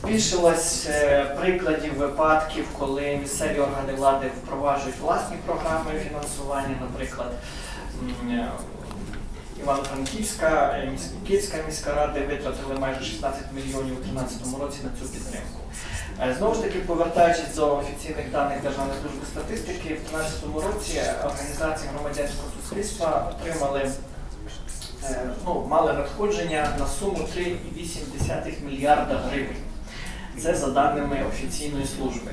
Збільшилось е, прикладів випадків, коли місцеві органи влади впроваджують власні програми фінансування, наприклад. е, Івано-Франківська, е, Київська міська рада витратили майже 16 мільйонів у 2013 році на цю підтримку. Знову ж таки, повертаючись до офіційних даних Державної служби статистики, в 2013 році організації громадянського суспільства отримали ну, мали надходження на суму 3,8 мільярда гривень. Це за даними офіційної служби.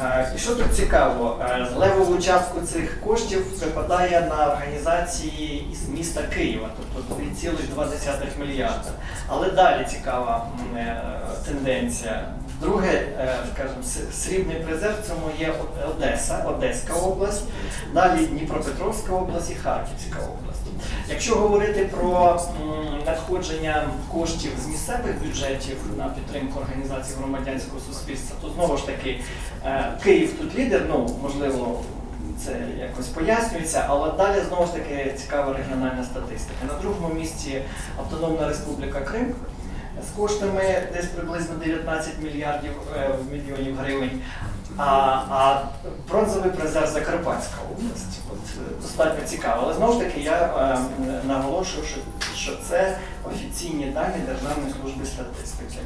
Е, І що тут цікаво, е, левову частку цих коштів припадає на організації із міста Києва, тобто 3,2 мільярда. Але далі цікава е, тенденція. Друге, скажімо, срібний призер в цьому є Одеса, Одеська область, далі Дніпропетровська область і Харківська область. Якщо говорити про надходження коштів з місцевих бюджетів на підтримку організацій громадянського суспільства, то знову ж таки е, Київ тут лідер, ну можливо. Це якось пояснюється, але далі знову ж таки цікава регіональна статистика. На другому місці Автономна Республіка Крим з коштами десь приблизно 19 мільярдів е, мільйонів гривень. А, а бронзовий призер Закарпатська область. От, е, достатньо цікаво. Але знову ж таки я е, наголошую, що, що це офіційні дані Державної служби статистики.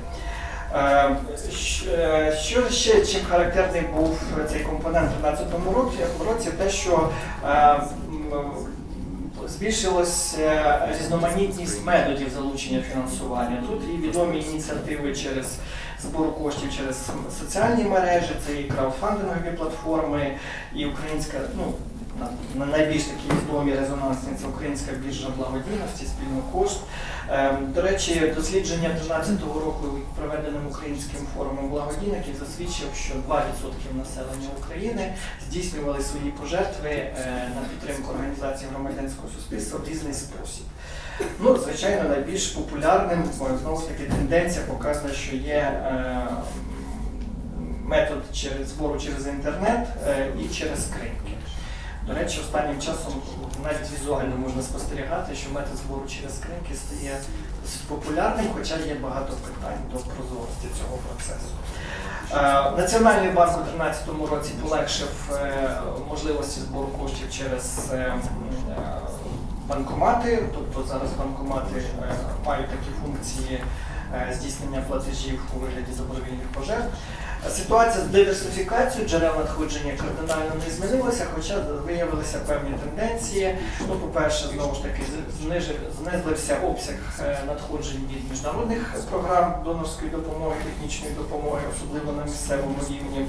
Е, Що ще чим характерний був цей компонент у 2013 році, те, що е, м, збільшилась е, різноманітність методів залучення фінансування. Тут і відомі ініціативи через збор коштів через соціальні мережі, це і краудфандингові платформи, і українська, ну найбільш такі відомі резонансні це українська біржа благодійності, спільно кошт. Ем, До речі, дослідження 2013 року, проведеним українським форумом благодійників, засвідчив, що 2% населення України здійснювали свої пожертви е, на підтримку організації громадянського суспільства в різний спосіб. Ну, звичайно, найбільш популярним знову таки тенденція показує, що є е, метод через збору через інтернет е, і через скриньки. До речі, останнім часом навіть візуально можна спостерігати, що метод збору через скриньки стає досить популярним, хоча є багато питань до прозорості цього процесу. Е, Національний банк у 2013 році полегшив е, можливості збору коштів через е, банкомати, тобто зараз банкомати мають такі функції здійснення платежів у вигляді добровільних пожертв. Ситуація з диверсифікацією джерел надходження кардинально не змінилася, хоча виявилися певні тенденції. Ну, по-перше, знову ж таки, знизився обсяг е, надходжень від міжнародних програм донорської допомоги, технічної допомоги, особливо на місцевому рівні.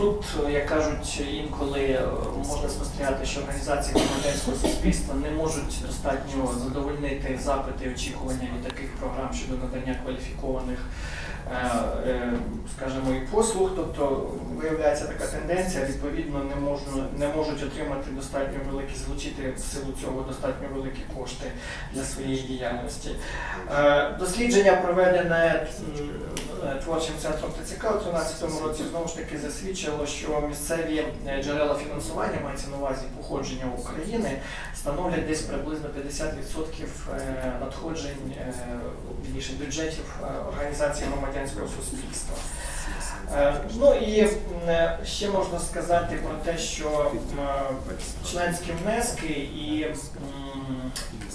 Тут, як кажуть, інколи е, можна спостерігати, що організації громадянського суспільства не можуть достатньо задовольнити запити і очікування від таких програм щодо надання кваліфікованих, е, е, скажімо, і послуг. Тобто виявляється така тенденція, відповідно, не можна не можуть отримати достатньо великі, залучити в силу цього достатньо великі кошти для своєї діяльності. Е, Дослідження проведене е, творчим центром ТЦК у 2013 році знову ж таки засвідчило, що місцеві е, джерела фінансування мається на увазі походження України становлять десь приблизно 50% е, надходжень е, вірніше, бюджетів е, організації громадянського суспільства. Е, Ну і е, ще можна сказати про те, що членські внески і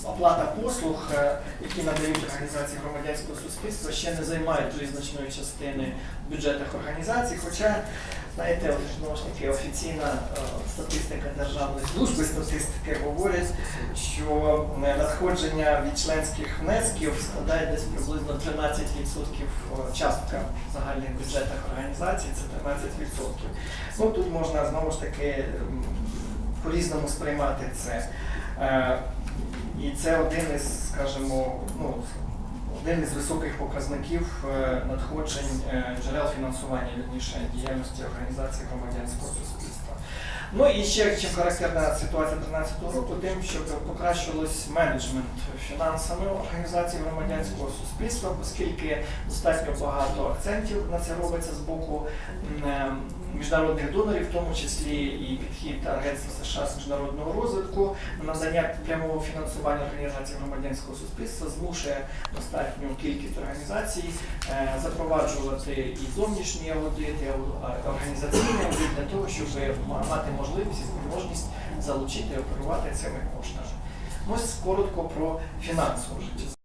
оплата послуг, е, які надають організації громадянського суспільства, ще не займають визначної частини в бюджетах організацій. Хоча, знаєте, знову ж таки офіційна е, статистика Державної служби статистики говорить, що е, надходження від членських внесків складає десь приблизно 13% е, частка в загальних бюджетах організацій, це 13%. Ну тут можна знову ж таки по-різному сприймати це. І це один із, скажімо, ну, один із високих показників е, надходжень е, джерел фінансування вірніше діяльності організації громадянського суспільства. Ну і ще чим характерна ситуація 2013 року, тим, що покращилось менеджмент фінансами організації громадянського суспільства, оскільки достатньо багато акцентів на це робиться з боку е, міжнародних донорів, в тому числі і підхід Агентства США з міжнародного розвитку на надання прямого фінансування організацій громадянського суспільства змушує достатню кількість організацій е, запроваджувати і зовнішні аудити, організаційні організаційний для того, щоб мати можливість і спроможність залучити і оперувати цими коштами. Ось коротко про фінансову життя.